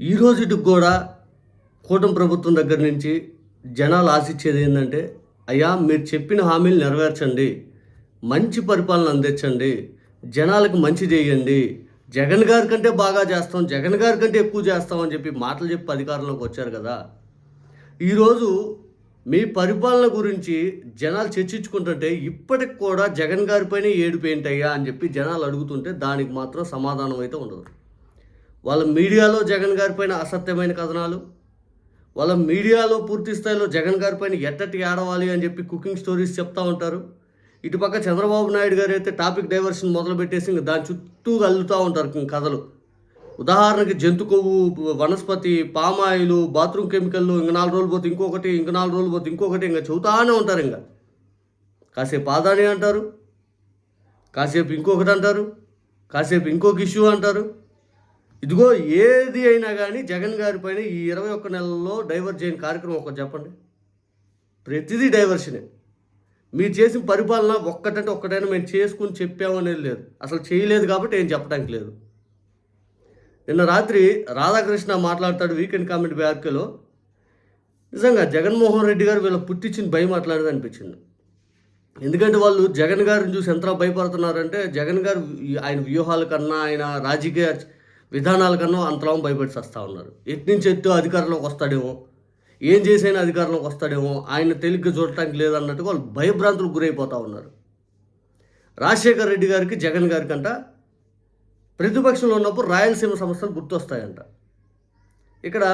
ఈ రోజుకి కూడా కూటమి ప్రభుత్వం దగ్గర నుంచి జనాలు ఆశించేది ఏంటంటే అయ్యా మీరు చెప్పిన హామీలు నెరవేర్చండి మంచి పరిపాలన అందించండి జనాలకు మంచి చేయండి జగన్ గారి కంటే బాగా చేస్తాం జగన్ గారి కంటే ఎక్కువ చేస్తాం అని చెప్పి మాటలు చెప్పి అధికారంలోకి వచ్చారు కదా. ఈరోజు మీ పరిపాలన గురించి జనాలు చర్చించుకుంటుంటే ఇప్పటికి కూడా జగన్ గారిపైనే ఏడుపేంటయ్యా అని చెప్పి జనాలు అడుగుతుంటే దానికి మాత్రం సమాధానం అయితే ఉండదు. వాళ్ళ మీడియాలో జగన్ గారిపైన అసత్యమైన కథనాలు వాళ్ళ మీడియాలో పూర్తి స్థాయిలో జగన్ గారిపైన ఎట్టటి ఆడవాలి అని చెప్పి కుకింగ్ స్టోరీస్ చెప్తా ఉంటారు. ఇటుపక్క చంద్రబాబు నాయుడు గారు అయితే టాపిక్ డైవర్షన్ మొదలు పెట్టేసి దాని చుట్టూ అల్లుతూ ఉంటారు కథలు. ఉదాహరణకి జంతు కొవ్వు వనస్పతి పామాయిలు బాత్రూమ్ కెమికల్లు ఇంక నాలుగు రోజులు పోతే ఇంకొకటి ఇంక నాలుగు రోజులు పోతే ఇంకొకటి ఇంకా చెబుతానే ఉంటారు ఇంకా. కాసేపు ఆదాని అంటారు కాసేపు ఇంకొకటి అంటారు కాసేపు ఇంకొక ఇష్యూ అంటారు. ఇదిగో ఏది అయినా కానీ జగన్ గారి పైన ఈ ఇరవై ఒక్క నెలల్లో డైవర్ట్ చేయని కార్యక్రమం ఒకటి చెప్పండి. ప్రతిదీ డైవర్షనే మీరు చేసిన పరిపాలన ఒక్కటంటే ఒక్కటైనా మేము చేసుకుని చెప్పామనేది లేదు. అసలు చేయలేదు కాబట్టి ఏం చెప్పడానికి లేదు. నిన్న రాత్రి రాధాకృష్ణ మాట్లాడతాడు వీకెండ్ కామెంట్ బ్యార్కేలో నిజంగా జగన్మోహన్ రెడ్డి గారు వీళ్ళ పుట్టించిన భయం మాట్లాడేది అనిపించింది. ఎందుకంటే వాళ్ళు జగన్ గారిని చూసి ఎంత భయపడుతున్నారంటే జగన్ గారు ఆయన వ్యూహాల కన్నా ఆయన రాజకీయ విధానాలకన్నా అంతలాం భయపెట్టి వస్తూ ఉన్నారు ఎత్నుంచి ఎత్తు అధికారంలోకి వస్తాడేమో ఏం చేసైనా అధికారంలోకి వస్తాడేమో ఆయన తెలిగ్గా చూడటానికి లేదన్నట్టు వాళ్ళు భయభ్రాంతులకు గురైపోతూ ఉన్నారు. రాజశేఖర రెడ్డి గారికి జగన్ గారికి అంట ప్రతిపక్షంలో ఉన్నప్పుడు రాయలసీమ సమస్యలు గుర్తొస్తాయంట. ఇక్కడ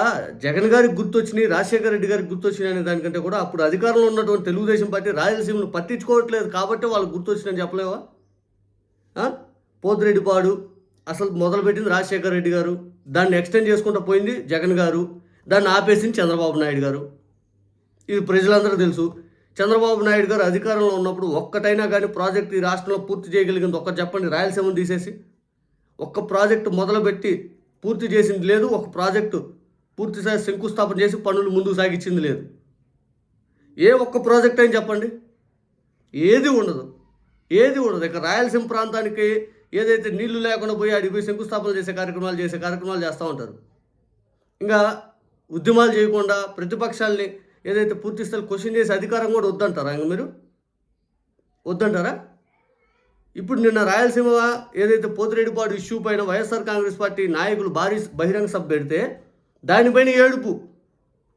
జగన్ గారికి గుర్తొచ్చినాయి రాజశేఖర రెడ్డి గారికి గుర్తొచ్చినాయి అనే దానికంటే కూడా అప్పుడు అధికారంలో ఉన్నటువంటి తెలుగుదేశం పార్టీ రాయలసీమను పట్టించుకోవట్లేదు కాబట్టి వాళ్ళకి గుర్తొచ్చినాయని చెప్పలేవా? పోతిరెడ్డిపాడు అసలు మొదలుపెట్టింది రాజశేఖర రెడ్డి గారు. దాన్ని ఎక్స్టెండ్ చేసుకుంటూ పోయింది జగన్ గారు. దాన్ని ఆపేసింది చంద్రబాబు నాయుడు గారు. ఇది ప్రజలందరూ తెలుసు. చంద్రబాబు నాయుడు గారు అధికారంలో ఉన్నప్పుడు ఒక్కటైనా కానీ ప్రాజెక్ట్ ఈ రాష్ట్రంలో పూర్తి చేయగలిగింది. ఒక్క చెప్పండి రాయలసీమను తీసేసి. ఒక్క ప్రాజెక్టు మొదలుపెట్టి పూర్తి చేసింది లేదు. ఒక ప్రాజెక్టు పూర్తి స్థాయి శంకుస్థాపన చేసి పనులు ముందుకు సాగించింది లేదు. ఏ ఒక్క ప్రాజెక్ట్ అని చెప్పండి. ఏది ఉండదు. ఏది ఉండదు. ఇక రాయలసీమ ప్రాంతానికి ఏదైతే నీళ్ళు లేకుండా పోయి అడిగి పోయి శంకుస్థాపన చేసే కార్యక్రమాలు చేసే కార్యక్రమాలు చేస్తూ ఉంటారు. ఇంకా ఉద్యమాలు చేయకుండా ప్రతిపక్షాలని ఏదైతే పూర్తి స్థాయి క్వశ్చన్ చేసే అధికారం కూడా వద్దంటారా ఇంక మీరు? వద్దంటారా? ఇప్పుడు నిన్న రాయలసీమ ఏదైతే పోతిరెడ్డిపాడు ఇష్యూ పైన వైఎస్ఆర్ కాంగ్రెస్ పార్టీ నాయకులు భారీ బహిరంగ సభ పెడితే దానిపైన ఏడుపు.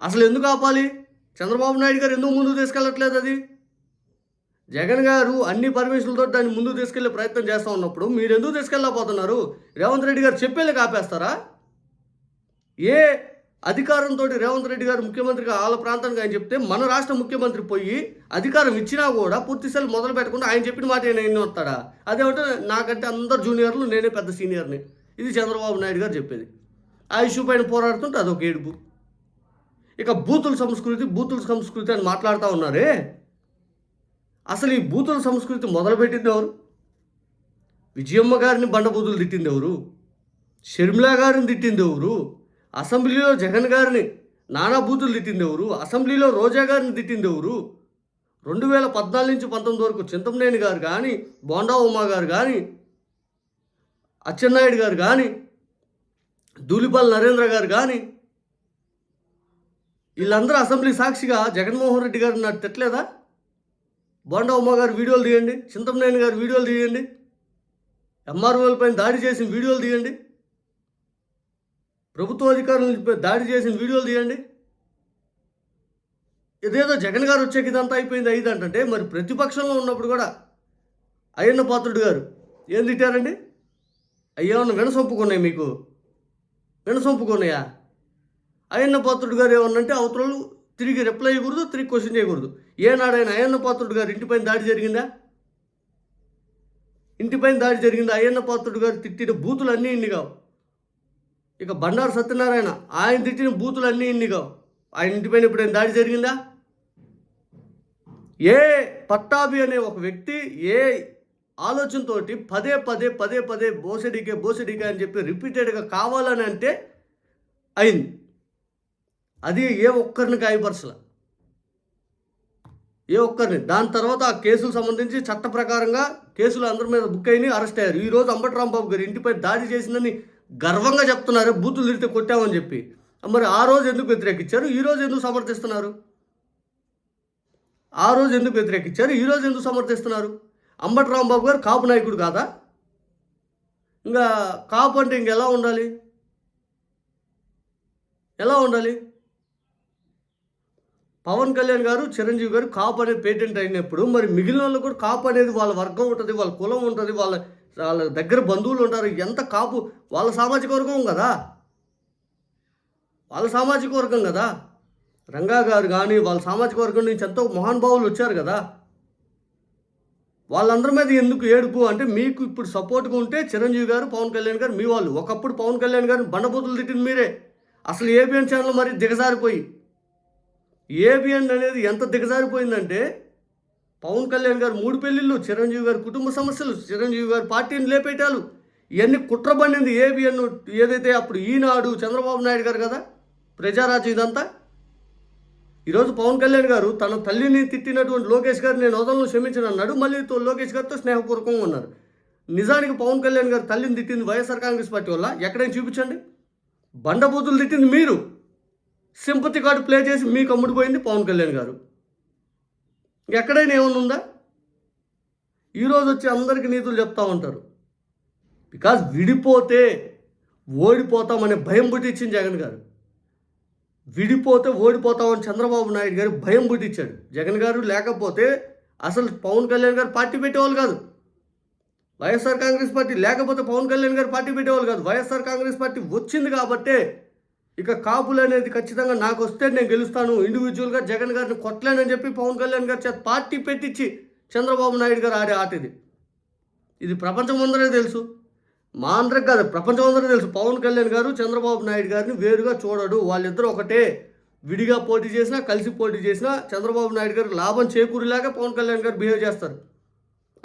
అసలు ఎందుకు ఆపాలి? చంద్రబాబు నాయుడు గారు ఎందుకు ముందుకు తీసుకెళ్ళట్లేదు అది? జగన్ గారు అన్ని పర్మిషన్లతో దాన్ని ముందుకు తీసుకెళ్ళే ప్రయత్నం చేస్తూ ఉన్నప్పుడు మీరు ఎందుకు తీసుకెళ్ళకపోతున్నారు రేవంత్ రెడ్డి గారు చెప్పేళ్ళు ఆపేస్తారా ఏ అధికారంతో రేవంత్ రెడ్డి గారు ముఖ్యమంత్రిగా వాళ్ళ ప్రాంతానికి ఆయన చెప్తే మన రాష్ట్ర ముఖ్యమంత్రి పోయి అధికారం ఇచ్చినా కూడా పూర్తి మొదలు పెట్టకుండా ఆయన చెప్పిన మాట ఆయన వస్తాడా? అదేమంటే నాకంటే అందరు జూనియర్లు నేనే పెద్ద సీనియర్ని. ఇది చంద్రబాబు నాయుడు గారు చెప్పేది. ఆ ఇష్యూ పైన పోరాడుతుంటే అదొక ఏడుపు. ఇక బూతుల సంస్కృతి బూతుల సంస్కృతి అని మాట్లాడుతూ ఉన్నారే? అసలు ఈ బూతుల సంస్కృతి మొదలుపెట్టింది ఎవరు? విజయమ్మ గారిని బండబూతులు తిట్టింది ఎవరు? షర్మిలా గారిని తిట్టింది ఎవరు? అసెంబ్లీలో జగన్ గారిని నానా బూతులు తిట్టింది ఎవరు? అసెంబ్లీలో రోజా గారిని తిట్టింది ఎవరు? రెండు వేల పద్నాలుగు నుంచి పంతొమ్మిది వరకు చింతమనేని గారు కానీ బోండా ఉమా గారు కానీ అచ్చెన్నాయుడు గారు కానీ దూలిపల్లి నరేంద్ర గారు కానీ వీళ్ళందరూ అసెంబ్లీ సాక్షిగా జగన్మోహన్ రెడ్డి గారు నాకు తిట్టలేదా? బోండా ఉమా గారు వీడియోలు తీయండి చింతమనేని గారు వీడియోలు తీయండి ఎంఆర్ఓల పైన దాడి చేసిన వీడియోలు తీయండి ప్రభుత్వ అధికారులను దాడి చేసిన వీడియోలు తీయండి. ఇదేదో జగన్ గారు వచ్చాక ఇదంతా అయిపోయింది ఐదు అంటే మరి ప్రతిపక్షంలో ఉన్నప్పుడు కూడా అయ్యన్న పాత్రుడు గారు ఏం తిట్టారండి? అయ్యేమన్నా వినసొంపుకున్నాయి మీకు? వినసొంపుకున్నాయా? అయ్యన్న పాత్రుడు గారు ఏమన్నంటే అవతలలు తిరిగి రిప్లై చేయకూడదు తిరిగి క్వశ్చన్ చేయకూడదు. ఏనాడైనా అయ్యన్న పాత్రుడు గారు ఇంటిపైన దాడి జరిగిందా? ఇంటిపైన దాడి జరిగిందా? అయ్యన్న పాత్రుడు గారు తిట్టిన బూతులు అన్నీ ఇన్ని కావు. ఇక బండారు సత్యనారాయణ ఆయన తిట్టిన బూతులు అన్నీ ఇన్ని కావు. ఆయన ఇంటిపైన ఎప్పుడైనా దాడి జరిగిందా? ఏ పట్టాభి అనే ఒక వ్యక్తి ఏ ఆలోచనతోటి పదే పదే పదే పదే బోసడికే బోసడికే అని చెప్పి రిపీటెడ్గా కావాలని అంటే అయింది. అది ఏ ఒక్కరిని గాయపరచల. ఏ ఒక్కరిని. దాని తర్వాత ఆ కేసులు సంబంధించి చట్ట ప్రకారంగా కేసులు అందరి మీద బుక్ అయినాయి అరెస్ట్ అయ్యారు. ఈ రోజు అంబటి రాంబాబు ఇంటిపై దాడి చేసిందని గర్వంగా చెప్తున్నారు. బూతులు తిరిగితే కొట్టామని చెప్పి. మరి ఆ రోజు ఎందుకు వ్యతిరేకించారు? ఈరోజు ఎందుకు సమర్థిస్తున్నారు? ఆ రోజు ఎందుకు వ్యతిరేకించారు? ఈరోజు ఎందుకు సమర్థిస్తున్నారు? అంబటి రాంబాబు గారు కాపు నాయకుడు కాదా? ఇంకా కాపు అంటే ఇంకెలా ఉండాలి? ఎలా ఉండాలి? పవన్ కళ్యాణ్ గారు చిరంజీవి గారు కాపు అనేది పేటెంట్ అయినప్పుడు మరి మిగిలిన వాళ్ళు కూడా కాపు అనేది వాళ్ళ వర్గం ఉంటుంది వాళ్ళ కులం ఉంటుంది వాళ్ళ వాళ్ళ దగ్గర బంధువులు ఉంటారు. ఎంత కాపు? వాళ్ళ సామాజిక వర్గం కదా. వాళ్ళ సామాజిక వర్గం కదా. రంగా గారు కానీ వాళ్ళ సామాజిక వర్గం నుంచి ఎంతో మహానుభావులు వచ్చారు కదా. వాళ్ళందరి మీద ఎందుకు ఏడుపు? అంటే మీకు ఇప్పుడు సపోర్ట్గా ఉంటే చిరంజీవి గారు పవన్ కళ్యాణ్ గారు మీ వాళ్ళు. ఒకప్పుడు పవన్ కళ్యాణ్ గారు బండబూతులు తిట్టింది మీరే. అసలు ఏబిఎన్ ఛానల్ మరి దిగజారిపోయి ఏబిఎన్ అనేది ఎంత దిగజారిపోయిందంటే పవన్ కళ్యాణ్ గారు మూడు పెళ్ళిళ్ళు చిరంజీవి గారి కుటుంబ సమస్యలు చిరంజీవి గారు పార్టీని లేపేటాలు. ఇవన్నీ కుట్ర పండింది ఏబిఎన్ ఏదైతే అప్పుడు ఈనాడు చంద్రబాబు నాయుడు గారు కదా ప్రజారాజ్యం ఇదంతా. ఈరోజు పవన్ కళ్యాణ్ గారు తన తల్లిని తిట్టినటువంటి లోకేష్ గారు నేను వదలను క్షమించిన అన్నాడు మళ్ళీ తో- లోకేష్ గారితో స్నేహపూర్వకంగా ఉన్నారు. నిజానికి పవన్ కళ్యాణ్ గారు తల్లిని తిట్టింది వైఎస్ఆర్ కాంగ్రెస్ పార్టీ వల్ల? ఎక్కడైనా చూపించండి. బండబూతులు తిట్టింది మీరు. సింపతి కార్డు ప్లే చేసి మీకు అమ్ముడిపోయింది పవన్ కళ్యాణ్ గారు. ఎక్కడైనా ఏమైనా ఉందా? ఈరోజు వచ్చి అందరికీ నీతులు చెప్తా ఉంటారు. బికాజ్ విడిపోతే ఓడిపోతామనే భయం పుట్టించింది జగన్ గారు. విడిపోతే ఓడిపోతామని చంద్రబాబు నాయుడు గారు భయం పుట్టించాడు జగన్ గారు లేకపోతే అసలు పవన్ కళ్యాణ్ గారు పార్టీ పెట్టేవాళ్ళు కాదు. వైఎస్ఆర్ కాంగ్రెస్ పార్టీ లేకపోతే పవన్ కళ్యాణ్ గారు పార్టీ పెట్టేవాళ్ళు కాదు. వైఎస్ఆర్ కాంగ్రెస్ పార్టీ వచ్చింది కాబట్టే ఇక కాపులు అనేది ఖచ్చితంగా నాకు వస్తే నేను గెలుస్తాను. ఇండివిజువల్గా జగన్ గారిని కొట్టలేనని చెప్పి పవన్ కళ్యాణ్ గారు చేత పార్టీ పెట్టించి చంద్రబాబు నాయుడు గారు ఆడే ఆట ఇది. ఇది ప్రపంచం అందరే తెలుసు. మా అందరికి కాదు ప్రపంచం అందరూ తెలుసు. పవన్ కళ్యాణ్ గారు చంద్రబాబు నాయుడు గారిని వేరుగా చూడడు. వాళ్ళిద్దరూ ఒకటే. విడిగా పోటీ చేసినా కలిసి పోటీ చేసినా చంద్రబాబు నాయుడు గారు లాభం చేకూరేలాగా పవన్ కళ్యాణ్ గారు బిహేవ్ చేస్తారు.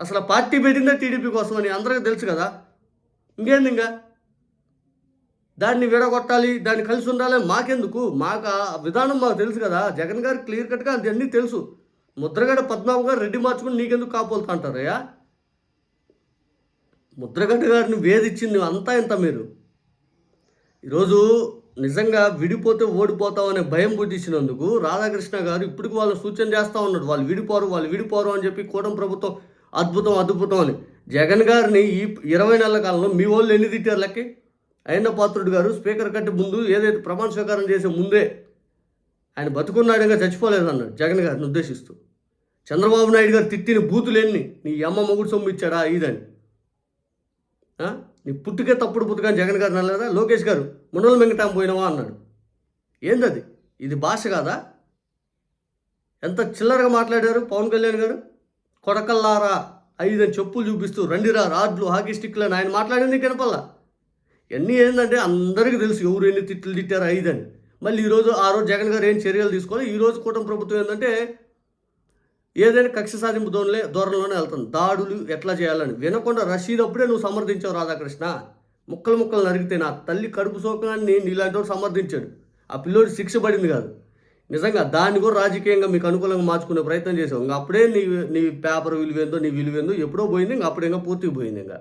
అసలు పార్టీ పెట్టిందే టీడీపీ కోసం అని అందరికీ తెలుసు కదా. ఇంకేంది ఇంకా? దాన్ని విడగొట్టాలి దాన్ని కలిసి ఉండాలి మాకెందుకు? మాకు ఆ విధానం మాకు తెలుసు కదా. జగన్ గారు క్లియర్ కట్గా అన్నీ తెలుసు. ముద్రగడ పద్మనాభం గారు రెడ్డి మార్చుకుని నీకెందుకు కాపోలుతా అంటారయ్యా? ముద్రగడ్డ గారిని వేధించింది అంతా ఇంత మీరు? ఈరోజు నిజంగా విడిపోతే ఓడిపోతామనే భయం బుద్ధించినందుకు రాధాకృష్ణ గారు ఇప్పటికి వాళ్ళు సూచన చేస్తూ ఉన్నాడు. వాళ్ళు విడిపోరు వాళ్ళు విడిపోరు అని చెప్పి కూటమి ప్రభుత్వం అద్భుతం అద్భుతం అని. జగన్ గారిని ఈ ఇరవై నెలల కాలంలో మీ వాళ్ళు ఎన్ని తిట్టారు లెక్కి? అయిన పాత్రుడు గారు స్పీకర్ కంటే ముందు ఏదైతే ప్రమాణ స్వీకారం చేసే ముందే ఆయన బతుకున్నాడుగా చచ్చిపోలేదు అన్నాడు జగన్ గారిని ఉద్దేశిస్తూ. చంద్రబాబు నాయుడు గారు తిట్టిన బూతులు ఎన్ని నీ అమ్మ మొగుడు సొమ్ము ఇచ్చాడా ఇదని. నీ పుట్టుకే తప్పుడు పుట్టుకని జగన్ గారు అనలేదా? లోకేష్ గారు ముండల వెంకటాం పోయినావా అన్నాడు. ఏందది? ఇది భాష కాదా? ఎంత చిల్లరగా మాట్లాడారు పవన్ కళ్యాణ్ గారు? కొడకల్లారా? ఐదని చెప్పులు చూపిస్తూ రండిరా రాడ్లు హాకీ స్టిక్లు ఆయన మాట్లాడింది కనపల్లా ఇవన్నీ ఏంటంటే అందరికీ తెలుసు ఎవరు ఎన్ని తిట్లు తిట్టారు ఐదని. మళ్ళీ ఈరోజు ఆ రోజు జగన్ గారు ఏం చర్యలు తీసుకోవాలి? ఈరోజు కూటమి ప్రభుత్వం ఏంటంటే ఏదైనా కక్ష సాధింపు ధోరణిలే ధోరణిలోనే వెళ్తాను దాడులు ఎట్లా చేయాలని. వినకుండా రషీద్ అప్పుడే నువ్వు సమర్థించావు రాధాకృష్ణ. ముక్కలు ముక్కలు నరిగితే నా తల్లి కడుపు శోకాన్ని నీలాంటి వాడు సమర్థించాడు. ఆ పిల్లోడు శిక్ష పడింది కాదు. నిజంగా దాన్ని కూడా రాజకీయంగా మీకు అనుకూలంగా మార్చుకునే ప్రయత్నం చేసావు. ఇంకా అప్పుడే నీ నీ పేపర్ విలువేందో నీ విలువేందో ఎప్పుడో పోయింది ఇంకా అప్పుడే ఇంకా పూర్తిగా పోయింది ఇంకా.